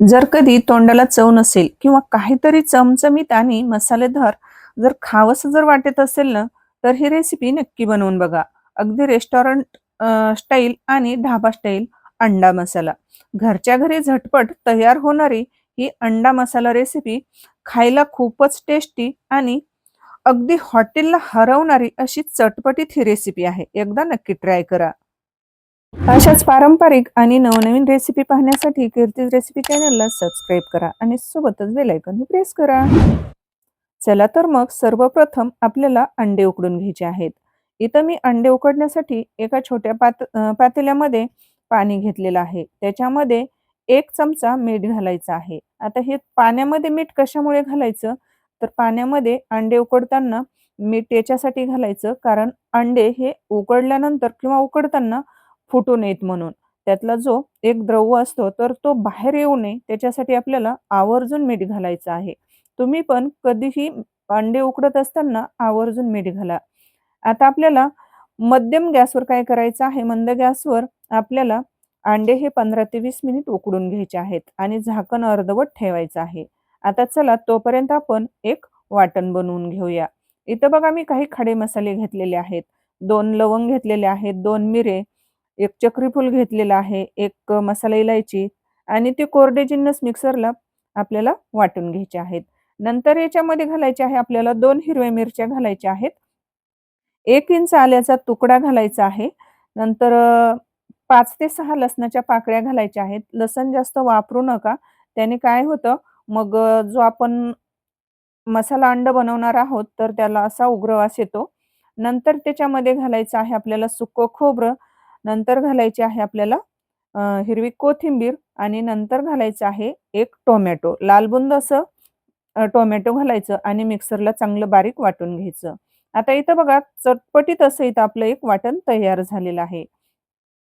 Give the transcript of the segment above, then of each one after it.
जर कधी तोंडाला चव नसेल किंवा काहीतरी चमचमीत आणि मसालेदार जर खावंसं जर वाटत असेल ना, तर ही रेसिपी नक्की बनवून बघा. अगदी रेस्टॉरंट स्टाईल आणि ढाबा स्टाईल अंडा मसाला. घरच्या घरी झटपट तयार होणारी ही अंडा मसाला रेसिपी खायला खूपच टेस्टी आणि अगदी हॉटेलला हरवणारी अशी चटपटीत ही रेसिपी आहे. एकदा नक्की ट्राय करा. अशाच पारंपरिक आणि नवनवीन रेसिपी पाहण्यासाठी कीर्तीज रेसिपी चॅनलला सबस्क्राईब करा आणि सोबतच बेल प्रेस करा. चला तर मग सर्वप्रथम आपल्याला अंडे उकडून घ्यायचे आहेत. इथं मी अंडे उकडण्यासाठी एका छोट्या पात पातेल्यामध्ये पाणी घेतलेलं आहे. त्याच्यामध्ये एक चमचा मीठ घालायचं आहे. आता हे पाण्यामध्ये मीठ कशामुळे घालायचं? तर पाण्यामध्ये अंडे उकडताना मीठ याच्यासाठी घालायचं. कारण अंडे हे उकडल्यानंतर किंवा उकडताना फुटू नयेत म्हणून. त्यातला जो एक द्रव असतो तर तो बाहेर येऊ नये त्याच्यासाठी आपल्याला आवर्जून मीठ घालायचं आहे. तुम्ही पण कधीही अंडे उकडत असताना आवर्जून मीठ घाला. आता आपल्याला मध्यम गॅसवर काय करायचं आहे? मंद गॅसवर आपल्याला अंडे हे पंधरा ते वीस मिनिट उकडून घ्यायचे आहेत आणि झाकण अर्धवट ठेवायचं आहे. आता चला तोपर्यंत आपण एक वाटण बनवून घेऊया. इथं बघा मी काही खडे मसाले घेतलेले आहेत. दोन लवंग घेतलेले आहेत दोन मिरे एक चक्रीफूल घेतलेला आहे एक मसाला इलायची आणि ते कोरडे जिन्नस मिक्सरला आपल्याला वाटून घ्यायचे आहेत. नंतर याच्यामध्ये घालायचे आहे आपल्याला दोन हिरव्या मिरच्या घालायच्या आहेत. एक इंच आल्याचा तुकडा घालायचा आहे. नंतर पाच ते सहा लसणाच्या पाकळ्या घालायच्या आहेत. लसण जास्त वापरू नका. त्याने काय होतं मग जो आपण मसाला अंड बनवणार आहोत तर त्याला असा उग्रवास येतो. नंतर त्याच्यामध्ये घालायचं आहे आपल्याला सुकं खोबरं. नंतर घालायची आहे आपल्याला हिरवी कोथिंबीर आणि नंतर घालायचं आहे एक टोमॅटो. लालबुंद असं टोमॅटो घालायचं आणि मिक्सरला चांगलं बारीक वाटून घ्यायचं. आता इथं बघा चटपटीत असं इथं आपलं एक वाटण तयार झालेलं आहे.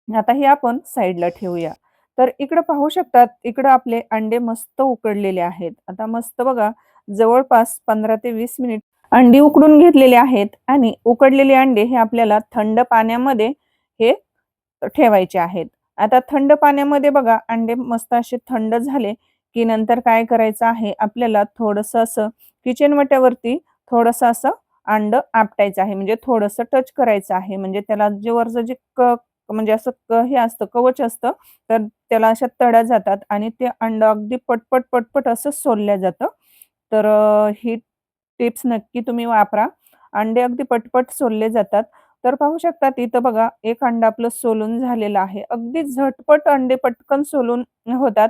आता हे आपण साईडला ठेवूया. तर इकडं पाहू शकतात इकडं आपले अंडे मस्त उकडलेले आहेत. आता मस्त बघा जवळपास पंधरा ते वीस मिनिट अंडी उकडून घेतलेले आहेत आणि उकडलेले अंडे हे आपल्याला थंड पाण्यामध्ये हे ठेवायचे आहेत. आता थंड पाण्यामध्ये बघा अंडे मस्त असे थंड झाले की नंतर काय करायचं आहे? आपल्याला थोडंसं असं किचन वट्यावरती थोडंसं असं अंड आपटायचं आहे. म्हणजे थोडंसं टच करायचं आहे. म्हणजे त्याला जे वरचं जे क म्हणजे असं क हे असतं कवच असतं तर त्याला अशा तड्या जातात आणि ते अंड अगदी पटपट पटपट असं सोलल्या जातं. तर ही टिप्स नक्की तुम्ही वापरा. अंडे अगदी पटपट सोलले जातात. तर पाहू शकता इथं बघा एक अंडा आपलं सोलून झालेलं आहे. अगदी झटपट अंडे पटकन सोलून होतात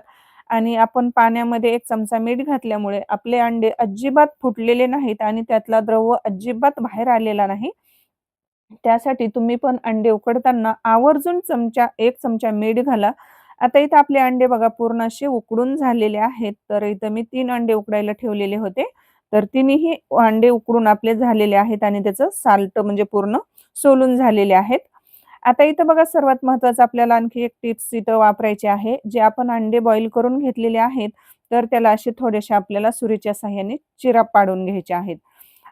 आणि आपण पाण्यामध्ये एक चमचा मीठ घातल्यामुळे आपले अंडे अजिबात फुटलेले नाहीत आणि त्यातला द्रव अजिबात बाहेर आलेला नाही. त्यासाठी तुम्ही पण अंडे उकडताना आवर्जून चमचा एक चमचा मीठ घाला. आता इथं आपले अंडे बघा पूर्ण असे उकडून झालेले आहेत. तर इथं मी तीन अंडे उकडायला ठेवलेले होते. तर तिन्ही अंडे उकडून आपले झालेले आहेत आणि त्याचं साल्ट म्हणजे पूर्ण सोलून झालेले आहेत. आता इथं बघा सर्वात महत्वाचं आपल्याला आणखी एक टिप्स इथं वापरायचे आहे. जे आपण अंडे बॉईल करून घेतलेले आहेत तर त्याला असे थोडेसे आपल्याला सुरीच्या साह्याने चिरा पाडून घ्यायचे आहेत.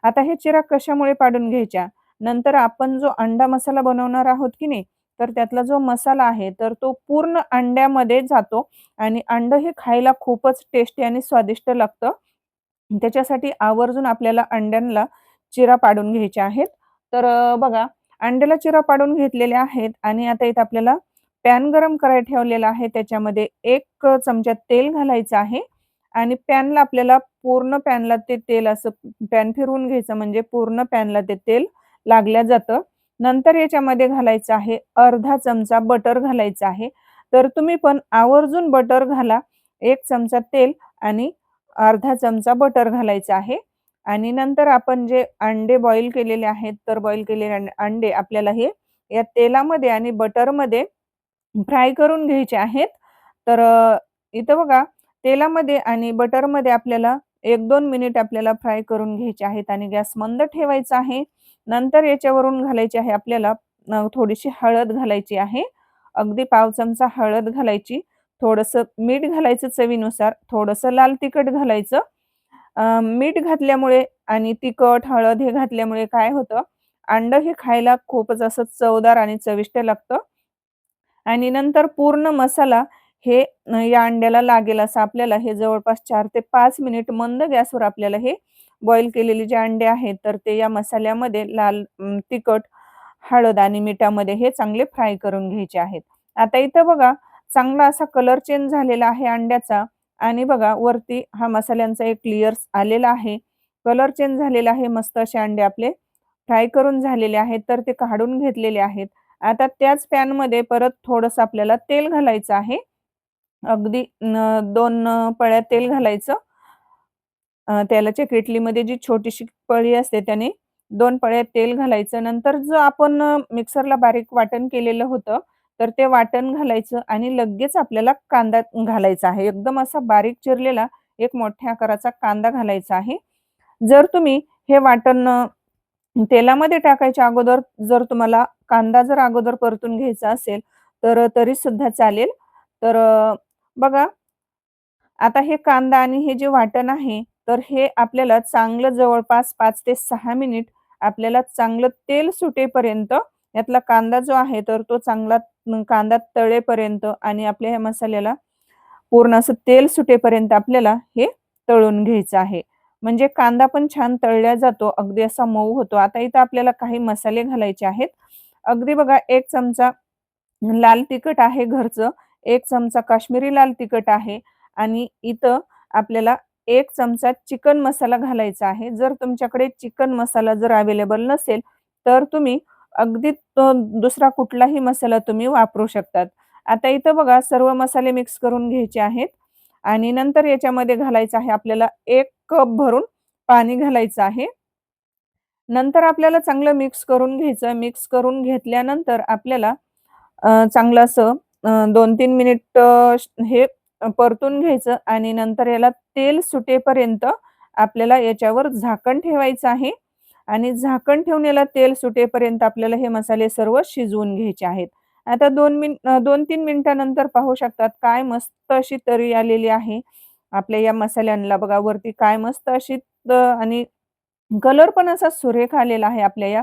आता हे चिरा कशामुळे पाडून घ्यायच्या? नंतर आपण जो अंडा मसाला बनवणार आहोत की नाही तर त्यातला जो मसाला आहे तर तो पूर्ण अंड्यामध्ये जातो आणि अंड हे खायला खूपच टेस्टी आणि स्वादिष्ट लागतं. त्याच्यासाठी आवर्जून आपल्याला अंड्यांना चिरा पाडून घ्यायचे आहेत. तर बघा अंड्याला चिरा पाडून घेतलेले आहेत आणि आता इथे आपल्याला पॅन गरम करायला ठेवलेला आहे. त्याच्यामध्ये एक चमचा तेल घालायचं आहे आणि पॅनला आपल्याला पूर्ण पॅनला ते तेल असं पॅन फिरवून घ्यायचं म्हणजे पूर्ण पॅनला ते तेल लागल्या जातं. नंतर याच्यामध्ये घालायचं आहे अर्धा चमचा बटर घालायचं आहे. तर तुम्ही पण आवर्जून बटर घाला. एक चमचा तेल आणि अर्धा चमचा बटर घालायचं आहे. आणि नंतर आपण जे अंडे बॉईल केलेले आहेत तर बॉईल केलेले अंडे आपल्याला हे या तेलामध्ये आणि बटरमध्ये फ्राय करून घ्यायचे आहेत. तर इथं बघा तेलामध्ये आणि बटरमध्ये आपल्याला एक दोन मिनिट आपल्याला फ्राय करून घ्यायचे आहेत आणि गॅस मंद ठेवायचा आहे. नंतर याच्यावरून घालायची आहे आपल्याला थोडीशी हळद घालायची आहे. अगदी पाव चमचा हळद घालायची. थोडंसं मीठ घालायचं चवीनुसार थोडंसं लाल तिखट घालायचं. मीठ घातल्यामुळे आणि तिखट हळद हे घातल्यामुळे काय होतं? अंड हे खायला खूपच असं चवदार आणि चविष्ट लागतं. आणि नंतर पूर्ण मसाला हे या अंड्याला लागेल असं आपल्याला हे जवळपास चार ते पाच मिनिट मंद गॅसवर आपल्याला हे बॉईल केलेले जे अंडे आहेत, तर ते या मसाल्यामध्ये लाल तिखट, हळद आणि मिठामध्ये हे चांगले फ्राय करून घ्यायचे आहेत. आता इथं बघा चांगला असा कलर चेंज झालेला आहे अंड्याचा. आणि बघा वरती हा मसाल्यांचा एक क्लिअर्स आलेला आहे. कलर चेंज झालेला आहे. मस्त असे अंडे आपले फ्राय करून झालेले आहेत, तर ते काढून घेतलेले आहेत. आता त्याच पॅनमध्ये परत थोडंसं आपल्याला तेल घालायचं आहे. अगदी दोन पळ्या तेल घालायचं. तेलाच्या किटलीमध्ये जी छोटीशी पळी असते त्याने दोन पळ्या तेल घालायचं. नंतर जो आपण मिक्सरला बारीक वाटण केलेलं होतं, तर ते वाटण घालायचं आणि लगेच आपल्याला कांदा घालायचा आहे. एकदम असा बारीक चिरलेला एक मोठ्या आकाराचा कांदा घालायचा आहे. जर तुम्ही हे वाटण तेलामध्ये टाकायच्या अगोदर जर तुम्हाला कांदा जर अगोदर परतून घ्यायचा असेल, तर तरी तरीसुद्धा चालेल. तर बघा आता हे कांदा आणि हे जे वाटण आहे, तर हे आपल्याला चांगलं जवळपास पाच ते सहा मिनिट आपल्याला चांगलं तेल सुटेपर्यंत यातला कांदा जो आहे, तर तो चांगला कांदा तळेपर्यंत आणि आपल्या ह्या मसाल्याला पूर्ण असं तेल सुटेपर्यंत आपल्याला हे तळून घ्यायचं आहे. म्हणजे कांदा पण छान तळला जातो, अगदी असा मऊ होतो. आता इथं आपल्याला काही मसाले घालायचे आहेत. अगदी बघा एक चमचा लाल तिखट आहे घरचं, एक चमचा काश्मीरी लाल तिखट आहे आणि इथं आपल्याला एक चमचा चिकन मसाला घालायचा आहे. जर तुमच्याकडे चिकन मसाला जर अवेलेबल नसेल, तर तुम्ही अगदी दुसरा कुठलाही मसाला तुम्ही वापरू शकतात. आता इथं बघा सर्व मसाले मिक्स करून घ्यायचे आहेत आणि नंतर याच्यामध्ये घालायचं आहे आपल्याला एक कप भरून पाणी घालायचं आहे. नंतर आपल्याला चांगलं मिक्स करून घ्यायचं. मिक्स करून घेतल्यानंतर आपल्याला चांगलं असं दोन तीन मिनिट हे परतून घ्यायचं आणि नंतर याला तेल सुटेपर्यंत आपल्याला याच्यावर झाकण ठेवायचं आहे आणि झाकण ठेवण्याला तेल सुटेपर्यंत आपल्याला हे मसाले सर्व शिजवून घ्यायचे आहेत. आता दोन मिन दोन तीन मिनिटानंतर पाहू शकतात काय मस्त अशी तरी आलेली आहे. आपल्या या मसाल्यांना बघा वरती काय मस्त अशी आणि कलर पण असा सुरेख आलेला आहे आपल्या या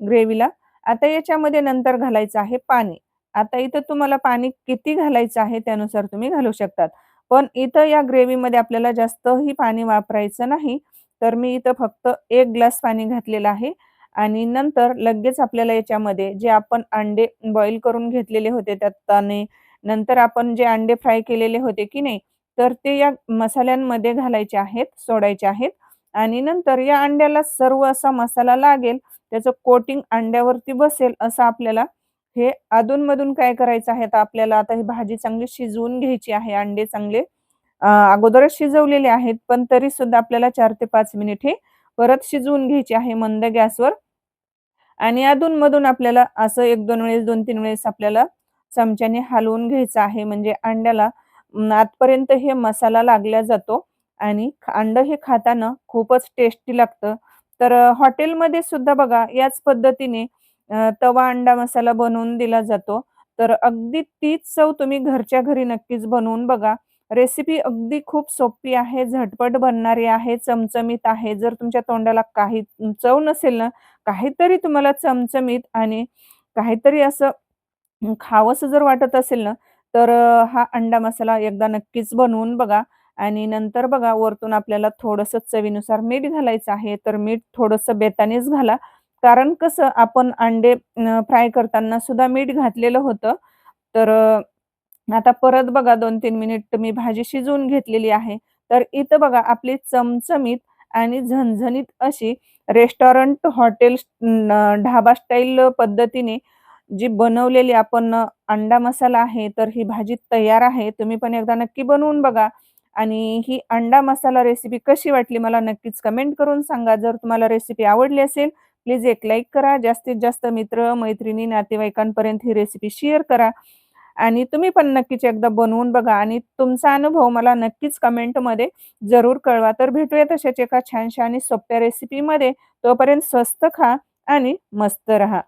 ग्रेव्हीला. आता याच्यामध्ये नंतर घालायचं आहे पाणी. आता इथं तुम्हाला पाणी किती घालायचं आहे त्यानुसार तुम्ही घालू शकतात. पण इथं या ग्रेव्हीमध्ये आपल्याला जास्तही पाणी वापरायचं नाही. तर मी इथं फक्त एक ग्लास पाणी घातलेलं आहे. आणि नंतर लगेच आपल्याला याच्यामध्ये जे आपण अंडे बॉईल करून घेतलेले होते त्यात आणि नंतर आपण जे अंडे फ्राय केलेले होते की नाही, तर ते या मसाल्यांमध्ये घालायचे आहेत, सोडायचे आहेत. आणि नंतर या अंड्याला सर्व असा मसाला लागेल, त्याचं कोटिंग अंड्यावरती बसेल असं आपल्याला हे अधूनमधून काय करायचं आहे, तर आपल्याला आता ही भाजी चांगली शिजवून घ्यायची आहे. अंडे चांगले. अगोदरच शिजवलेले आहेत, पण तरी सुद्धा आपल्याला चार ते पाच मिनिट हे परत शिजवून घ्यायचे आहे मंद गॅसवर. आणि अधून-मधून आपल्याला असं 1-2 वेळेस, 2-3 वेळेस आपल्याला चमच्याने हलवून घ्यायचं आहे. म्हणजे अंड्याला आतपर्यंत हे मसाला लागला जातो आणि अंड हे खाताना खूपच टेस्टी लागतं. तर हॉटेलमध्ये सुद्धा बघा याच पद्धतीने तवा अंडा मसाला बनवून दिला जातो. तर अगदी तीच चव तुम्ही घरच्या घरी नक्कीच बनवून बघा. रेसिपी अगदी खूप सोपी आहे, झटपट बनणारी आहे, चमचमीत आहे. जर तुमच्या तोंडाला काही चव नसेल ना, काहीतरी तुम्हाला चमचमीत आणि काहीतरी असं खावंसं जर वाटत असेल ना, तर हा अंडा मसाला एकदा नक्कीच बनवून बघा आणि नंतर बघा वरतून आपल्याला थोडंसं चवीनुसार मीठ घालायचं आहे. तर मीठ थोडंसं बेतानेच घाला. कारण कसं आपण अंडे फ्राय करताना सुद्धा मीठ घातलेलं होतं. तर आता परत बघा 2-3 मिनिट मी भाजी शिजवून घेतलेली आहे. तर इथं बघा आपली चमचमीत आणि झणझणीत अशी रेस्टॉरंट, हॉटेल ढाबा स्टाईल पद्धतीने जी बनवलेली आपण अंडा मसाला आहे, तर ही भाजी तयार आहे. तुम्ही पण एकदा नक्की बनवून बघा आणि ही अंडा मसाला रेसिपी कशी वाटली मला नक्कीच कमेंट करून सांगा. जर तुम्हाला रेसिपी आवडली असेल, प्लीज एक लाईक करा. जास्तीत जास्त मित्र, मैत्रिणी, नातेवाईकांपर्यंत ही रेसिपी शेअर करा आणि तुम्ही पण नक्कीच एकदा बनवून बघा आणि तुमचा अनुभव मला नक्कीच कमेंटमध्ये जरूर कळवा. तर भेटूया तशाच एका छानशा आणि सोप्या रेसिपीमध्ये. तोपर्यंत स्वस्त खा आणि मस्त रहा.